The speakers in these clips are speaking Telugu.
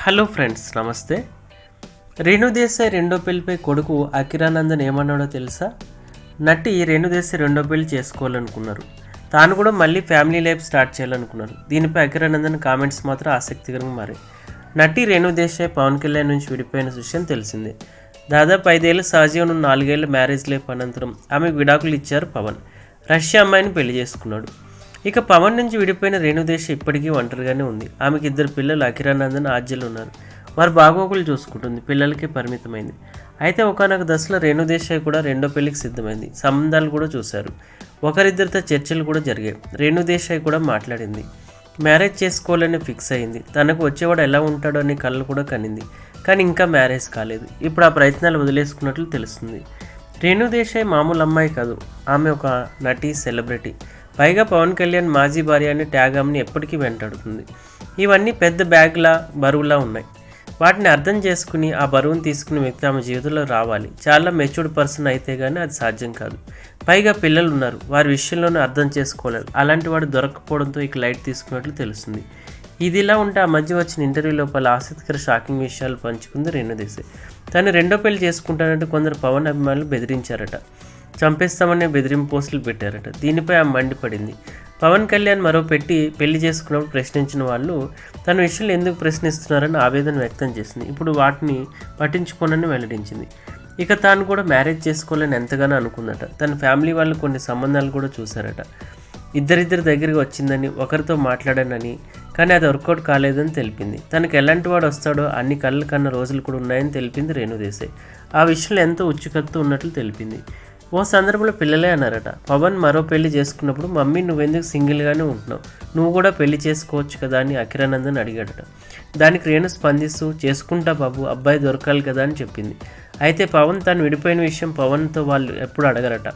హలో ఫ్రెండ్స్ నమస్తే. రేణుదేశాయ్ రెండో పెళ్ళిపై కొడుకు అకిరానందన్ ఏమన్నాడో తెలుసా? నటి రేణుదేశాయ్ రెండో పెళ్ళి చేసుకోవాలనుకున్నారు. తాను కూడా మళ్ళీ ఫ్యామిలీ లైఫ్ స్టార్ట్ చేయాలనుకున్నారు. దీనిపై అకిరానందన్ కామెంట్స్ మాత్రం ఆసక్తికరంగా మారాయి. నటి రేణుదేశాయ్ పవన్ కళ్యాణ్ నుంచి విడిపోయిన విషయం తెలిసిందే. దాదాపు ఐదేళ్ళ సహజీవనం నాలుగేళ్ళ మ్యారేజ్ లైఫ్ అనంతరం ఆమెకు విడాకులు ఇచ్చారు పవన్. రష్యా అమ్మాయిని పెళ్ళి చేసుకున్నాడు. ఇక పవన్ నుంచి విడిపోయిన రేణుదేశ ఇప్పటికీ ఒంటరిగానే ఉంది. ఆమెకి ఇద్దరు పిల్లలు అఖిరానందన్ ఆజ్యలు ఉన్నారు. వారు బాగోగులు చూసుకుంటుంది. పిల్లలకే పరిమితమైంది. అయితే ఒకనొక దశలో రేణుదేశాయ్ కూడా రెండో పెళ్ళికి సిద్ధమైంది. సంబంధాలు కూడా చూశారు. ఒకరిద్దరితో చర్చలు కూడా జరిగాయి. రేణుదేశాయ్ కూడా మాట్లాడింది. మ్యారేజ్ చేసుకోవాలని ఫిక్స్ అయింది. తనకు వచ్చేవాడు ఎలా ఉంటాడో అనే కళ్ళు కూడా కనింది. కానీ ఇంకా మ్యారేజ్ కాలేదు. ఇప్పుడు ఆ ప్రయత్నాలు వదిలేసుకున్నట్లు తెలుస్తుంది. రేణుదేశాయ్ మామూలు అమ్మాయి కాదు. ఆమె ఒక నటి సెలబ్రిటీ. పైగా పవన్ కళ్యాణ్ మాజీ భార్య అనే ట్యాగ్ ఎప్పటికీ వెంటాడుతుంది. ఇవన్నీ పెద్ద బ్యాగ్లా బరువులా ఉన్నాయి. వాటిని అర్థం చేసుకుని ఆ బరువును తీసుకుని వ్యక్తి ఆమె జీవితంలో రావాలి. చాలా మెచ్యూర్డ్ పర్సన్ అయితే కానీ అది సాధ్యం కాదు. పైగా పిల్లలు ఉన్నారు వారి విషయంలోనే అర్థం చేసుకోలేదు అలాంటి వాడు దొరకపోవడంతో ఇక లైట్ తీసుకున్నట్లు తెలుస్తుంది. ఇది ఇలా ఉంటే ఆ మధ్య వచ్చిన ఇంటర్వ్యూ లోపల ఆసక్తికర షాకింగ్ విషయాలు పంచుకుంది రేణు దేశాయ్ తను రెండో పెళ్ళి చేసుకుంటానంటే కొందరు పవన్ అభిమానులు బెదిరించారట. చంపేస్తామనే బెదిరింపు పోస్టులు పెట్టారట. దీనిపై ఆమె మండిపడింది. పవన్ కళ్యాణ్ మరో పెట్టి పెళ్ళి చేసుకున్నప్పుడు ప్రశ్నించిన వాళ్ళు తన విషయంలో ఎందుకు ప్రశ్నిస్తున్నారని ఆవేదన వ్యక్తం చేసింది. ఇప్పుడు వాటిని పట్టించుకోనని వెల్లడించింది. ఇక తాను కూడా మ్యారేజ్ చేసుకోవాలని ఎంతగానో అనుకుందట. తన ఫ్యామిలీ వాళ్ళు కొన్ని సంబంధాలు కూడా చూశారట. ఇద్దరిద్దరి దగ్గరికి వచ్చిందని ఒకరితో మాట్లాడానని కానీ అది వర్కౌట్ కాలేదని తెలిపింది. తనకు ఎలాంటి వాడు వస్తాడో అన్ని కళ్ళు కన్న రోజులు కూడా ఉన్నాయని తెలిపింది రేణుదేశాయ్. ఆ విషయంలో ఎంతో ఉచ్చుకత్తు ఉన్నట్లు తెలిపింది. ఓ సందర్భంలో పిల్లలే అన్నారట. పవన్ మరో పెళ్ళి చేసుకున్నప్పుడు మమ్మీ నువ్వెందుకు సింగిల్గానే ఉంటున్నావు? నువ్వు కూడా పెళ్ళి చేసుకోవచ్చు కదా? అని అఖిరానందన్ అడిగాడట. దానికి రేణు స్పందిస్తూ చేసుకుంటా బాబు అబ్బాయి దొరకాలి కదా? అని చెప్పింది. అయితే పవన్ తను విడిపోయిన విషయం పవన్తో వాళ్ళు ఎప్పుడు అడగరట.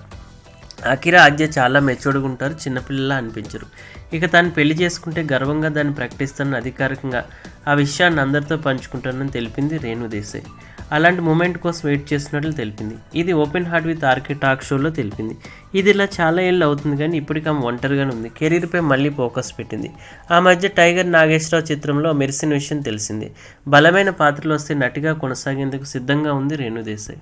అకిరా ఆద్య చాలా మెచ్యూర్డ్గా ఉంటారు చిన్నపిల్లలా అనిపించరు. ఇక తాను పెళ్ళి చేసుకుంటే గర్వంగా దాన్ని ప్రకటిస్తానని అధికారికంగా ఆ విషయాన్ని అందరితో పంచుకుంటానని తెలిపింది రేణు దేశాయ్. అలాంటి మూమెంట్ కోసం వెయిట్ చేస్తున్నట్లు తెలిపింది. ఇది open heart with RK talk షోలో తెలిపింది. ఇది ఇలా చాలా ఏళ్ళు అవుతుంది కానీ ఇప్పటికి ఆమె ఒంటరిగానే ఉంది. కెరీర్పై మళ్ళీ ఫోకస్ పెట్టింది. ఆ మధ్య టైగర్ నాగేశ్వరరావు చిత్రంలో మెరిసిన విషయం తెలిసింది. బలమైన పాత్రలు వస్తే నటిగా కొనసాగేందుకు సిద్ధంగా ఉంది రేణుదేశాయ్